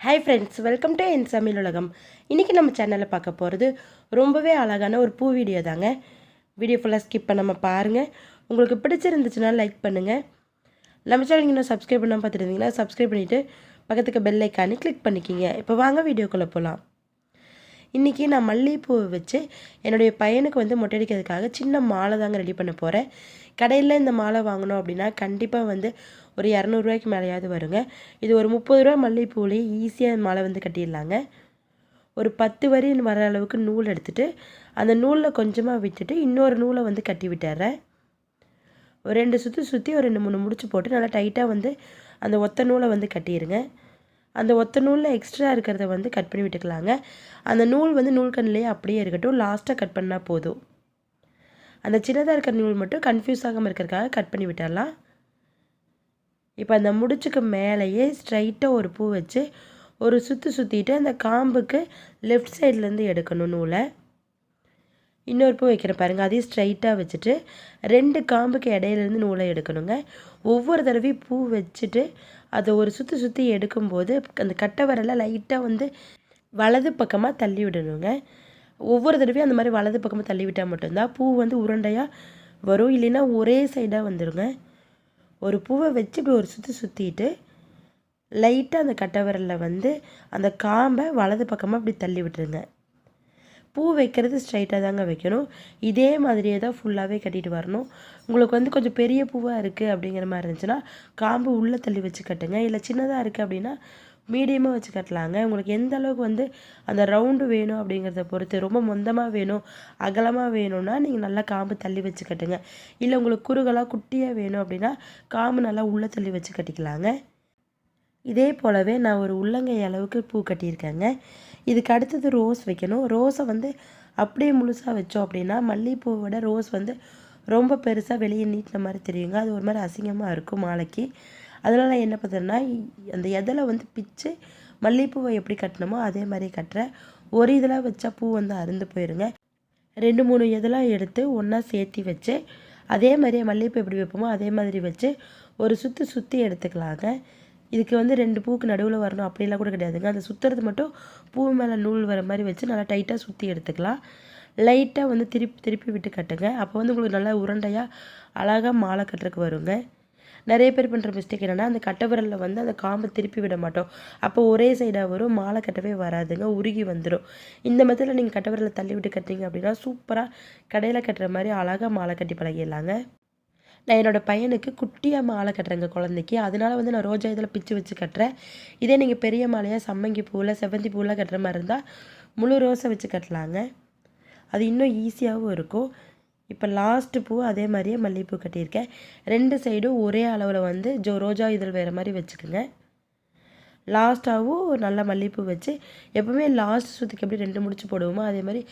Hi friends welcome to என் சமையல் உலகம். இன்றைக்கி நம்ம சேனலில் பார்க்க போகிறது ரொம்பவே அழகான ஒரு பூ வீடியோ தாங்க. வீடியோ ஃபுல்லாக ஸ்கிப் பண்ணாமல் பாருங்கள் உங்களுக்கு பிடிச்சிருந்துச்சுன்னா லைக் பண்ணுங்கள் நம்ம சேனல் இன்னும் சப்ஸ்கிரைப் பண்ணாமல் பார்த்துருந்தீங்கன்னா சப்ஸ்கிரைப் பண்ணிவிட்டு பக்கத்துக்கு பெல் ஐக்கானே கிளிக் பண்ணிக்கிங்க. இப்போ வாங்க வீடியோக்குள்ளே போகலாம் இன்றைக்கி நான் மல்லிகைப்பூவை வச்சு என்னுடைய பையனுக்கு வந்து மொட்டையடிக்கிறதுக்காக சின்ன மாலை தாங்க ரெடி பண்ண போகிறேன் கடையில் இந்த மாலை வாங்கினோம் அப்படின்னா கண்டிப்பாக வந்து ஒரு இரநூறுவாய்க்கு மேலேயாவது வருங்க. இது ஒரு முப்பது ரூபா மல்லிகைப்பூலேயே ஈஸியாக மாலை வந்து கட்டிடலாங்க. ஒரு பத்து வரி வர அளவுக்கு நூல் எடுத்துகிட்டு அந்த நூலில் கொஞ்சமாக விட்டுட்டு இன்னொரு நூலை வந்து கட்டி விட்டுறேன். ஒரு ரெண்டு சுற்றி சுற்றி ஒரு ரெண்டு மூணு முடிச்சு போட்டு நல்லா டைட்டாக வந்து அந்த ஒத்த நூலை வந்து கட்டிடுங்க அந்த ஒத்த நூலில் எக்ஸ்ட்ரா இருக்கிறத வந்து கட் பண்ணி விட்டுக்கலாங்க. அந்த நூல் வந்து நூல்கண்ணிலேயே அப்படியே இருக்கட்டும். லாஸ்ட்டாக கட் பண்ணால் போதும். அந்த சின்னதாக இருக்கிற நூல் மட்டும் கன்ஃபியூஸ் ஆகாமல் இருக்கிறதுக்காக கட் பண்ணி விட்டுடலாம் இப்போ அந்த முடிச்சுக்கு மேலேயே ஸ்ட்ரைட்டாக ஒரு பூ வச்சு ஒரு சுற்றி சுற்றிட்டு அந்த காம்புக்கு லெஃப்ட் சைட்லேருந்து எடுக்கணும் நூலை. இன்னொரு பூ வைக்கிறேன் பாருங்கள் அதையும் ஸ்ட்ரைட்டாக வச்சுட்டு ரெண்டு காம்புக்கு இடையிலேருந்து நூலை எடுக்கணுங்க. ஒவ்வொரு தடவையும் பூ வச்சுட்டு அதை ஒரு சுற்றி சுற்றி எடுக்கும்போது அந்த கட்டை லைட்டாக வந்து வலது பக்கமாக தள்ளி விடணுங்க. ஒவ்வொரு தடவையும் அந்த மாதிரி வலது பக்கமாக தள்ளி விட்டால் மட்டும்தான் பூ வந்து உருண்டையாக வரும். இல்லைன்னா ஒரே சைடாக வந்துடுங்க ஒரு பூவை வச்சு இப்படி ஒரு சுற்றி சுற்றிட்டு லைட்டாக அந்த கட்டை விரலில் வந்து அந்த காம்பை வலது பக்கமாக இப்படி தள்ளி விட்டுருங்க. பூ வைக்கிறது ஸ்ட்ரைட்டாக தாங்க வைக்கணும். இதே மாதிரியே தான் ஃபுல்லாகவே கட்டிட்டு வரணும். உங்களுக்கு வந்து கொஞ்சம் பெரிய பூவாக இருக்குது அப்படிங்கிற மாதிரி இருந்துச்சுன்னா காம்பு உள்ளே தள்ளி வச்சு கட்டுங்க. இல்லை சின்னதாக இருக்குது அப்படின்னா மீடியமாக வச்சு கட்டலாங்க. உங்களுக்கு எந்த அளவுக்கு வந்து அந்த ரவுண்டு வேணும் அப்படிங்கிறத பொறுத்து ரொம்ப மொந்தமாக வேணும் அகலமாக வேணும்னா நீங்கள் நல்லா காம்பு தள்ளி வச்சு கட்டுங்க. இல்லை உங்களுக்கு குறுகலாக குட்டியாக வேணும் அப்படின்னா காம்பு நல்லா உள்ளே தள்ளி வச்சு கட்டிக்கலாங்க. இதே போலவே நான் ஒரு உள்ளங்கை அளவுக்கு பூ கட்டியிருக்கேங்க. இதுக்கு அடுத்தது ரோஸ் வைக்கணும். ரோஸை வந்து அப்படியே முழுசாக வச்சோம் அப்படின்னா மல்லிகைப்பூவோட ரோஸ் வந்து ரொம்ப பெருசாக வெளியே நீட்டின மாதிரி தெரியுங்க. அது ஒரு மாதிரி அசிங்கமாக இருக்கும் மாலைக்கு. அதனால் நான் என்ன பண்ணுறேன்னா அந்த எதில் வந்து பிச்சு மல்லிகைப்பூவை எப்படி கட்டணுமோ அதே மாதிரி கட்டுறேன். ஒரு இதில் வச்சா பூ வந்து அருந்து போயிருங்க. ரெண்டு மூணு இதெல்லாம் எடுத்து ஒன்றா சேர்த்தி வச்சு அதே மாதிரியே மல்லிகைப்பூ எப்படி வைப்போமோ அதே மாதிரி வச்சு ஒரு சுற்றி சுற்றி எடுத்துக்கலாங்க. இதுக்கு வந்து ரெண்டு பூக்கு நடுவில் வரணும். அப்படிலாம் கூட கிடையாதுங்க. அந்த சுற்றுறது மட்டும் பூ மேலே நூல் வர மாதிரி வச்சு நல்லா டைட்டாக சுற்றி எடுத்துக்கலாம். லைட்டாக வந்து திருப்பி திருப்பி விட்டு கட்டுங்க. அப்போ வந்து உங்களுக்கு நல்லா உருண்டையாக அழகாக மாலை கட்டுறதுக்கு வருங்க. நிறைய பேர் பண்ணுற மிஸ்டேக் என்னென்னா அந்த கட்டை விரலில் வந்து அந்த காம்பை திருப்பி விட மாட்டோம். அப்போ ஒரே சைடாக வரும் மாலை கட்டவே வராதுங்க. உருகி வந்துடும் இந்த மெத்தடில் நீங்கள் கட்டை தள்ளி விட்டு கட்டிங்க அப்படின்னா சூப்பராக கடையில் கட்டுற மாதிரி அழகாக மாலை கட்டி பழகிடலாங்க. நான் என்னோடய பையனுக்கு குட்டியாக மாலை கட்டுறேங்க குழந்தைக்கு. அதனால வந்து நான் ரோஜா இதில் பிச்சு வச்சு கட்டுறேன். இதே நீங்கள் பெரிய மாலையாக சம்மங்கி பூவில் செவ்வந்தி பூவில் கட்டுற மாதிரி இருந்தால் முழு ரோஸை வச்சு கட்டலாங்க. அது இன்னும் ஈஸியாகவும் இருக்கும். இப்போ லாஸ்ட்டு பூ அதே மாதிரியே மல்லிகைப்பூ கட்டியிருக்கேன். ரெண்டு சைடும் ஒரே அளவில் வந்து ஜோ ரோஜா இதழ் வேறு மாதிரி வச்சுக்கோங்க. லாஸ்ட்டாகவும் நல்ல மல்லிகைப்பூ வச்சு எப்போவுமே லாஸ்ட் சுற்றிக்கு எப்படி ரெண்டு முடிச்சு போடுவோமோ அதே மாதிரி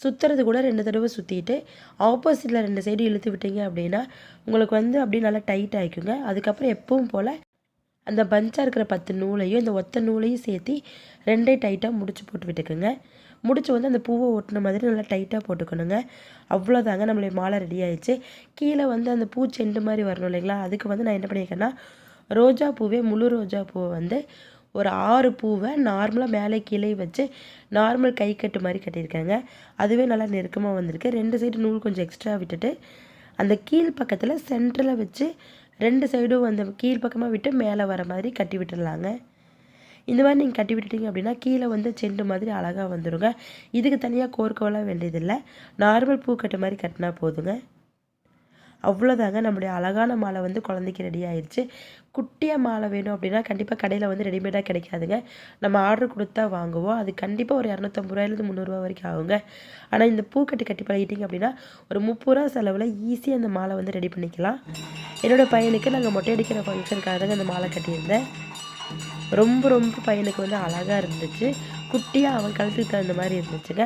சுற்றுறது கூட ரெண்டு தடவை சுற்றிட்டு ஆப்போசிட்டில் ரெண்டு சைடு இழுத்து விட்டீங்க அப்படின்னா உங்களுக்கு வந்து அப்படியே நல்லா டைட் ஆகிக்குங்க அதுக்கப்புறம் எப்பவும் போல் அந்த பஞ்சாக இருக்கிற பத்து நூலையும் இந்த ஒத்த நூலையும் சேர்த்து ரெண்டே டைட்டாக முடிச்சு போட்டு விட்டுக்குங்க. முடிச்சு வந்து அந்த பூவை ஒட்டின மாதிரி நல்லா டைட்டாக போட்டுக்கணுங்க. அவ்வளோதாங்க நம்மளுடைய மாலை ரெடி ஆயிடுச்சு. கீழே வந்து அந்த பூ செண்டு மாதிரி வரணும் இல்லைங்களா? அதுக்கு வந்து நான் என்ன பண்ணியிருக்கேன்னா ரோஜா பூவே முழு ரோஜா பூவை வந்து ஒரு ஆறு பூவை நார்மலாக மேலே கீழே வச்சு நார்மல் கை கட்டு மாதிரி கட்டியிருக்கேங்க. அதுவே நல்லா நெருக்கமாக வந்திருக்கு. ரெண்டு சைடு நூல் கொஞ்சம் எக்ஸ்ட்ரா விட்டுட்டு அந்த கீழ் பக்கத்தில் சென்டரில் வச்சு ரெண்டு சைடும் அந்த கீழ் பக்கமாக விட்டு மேலே வர மாதிரி கட்டி விட்டுடலாங்க. இந்த மாதிரி நீங்கள் கட்டி விட்டுட்டீங்க அப்படின்னா கீழே வந்து செண்டு மாதிரி அழகாக வந்துடுங்க இதுக்கு தனியாக கோர்க்கவெல்லாம் வேண்டியதில்லை. நார்மல் பூ கட்டு மாதிரி கட்டினா போதுங்க. அவ்வளோதாங்க நம்முடைய அழகான மாலை வந்து குழந்தைக்கு ரெடி ஆயிடுச்சு குட்டியாக மாலை வேணும் அப்படின்னா கண்டிப்பாக கடையில் வந்து ரெடிமேடாக கிடைக்காதுங்க. நம்ம ஆர்டர் கொடுத்தா வாங்குவோம். அது கண்டிப்பாக ஒரு இரநூத்தம்பது ரூபாயிலேருந்து முந்நூறுரூவா வரைக்கும் ஆகுங்க. ஆனால் இந்த பூக்கட்டி கட்டி பழகிட்டிங்க அப்படின்னா ஒரு முப்பது ரூபா செலவில் ஈஸியாக அந்த மாலை வந்து ரெடி பண்ணிக்கலாம். என்னோடய பையனுக்கு நாங்கள் மொட்டை அடிக்கிற ஃபங்க்ஷனுக்காக தாங்க அந்த மாலை கட்டியிருந்தேன். ரொம்ப ரொம்ப பையனுக்கு வந்து அழகாக இருந்துச்சு. குட்டியாக அவன் கழுத்துக்கு தகுந்த மாதிரி இருந்துச்சுங்க.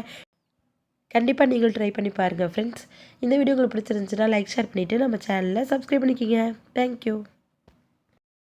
கண்டிப்பாக நீங்கள் ட்ரை பண்ணி பாருங்கள் ஃப்ரெண்ட்ஸ் இந்த வீடியோ உங்களுக்கு பிடிச்சிருந்துச்சுன்னா லைக் ஷேர் பண்ணிவிட்டு நம்ம சேனலில் சப்ஸ்கிரைப் பண்ணிக்கிங்க. தேங்க்யூ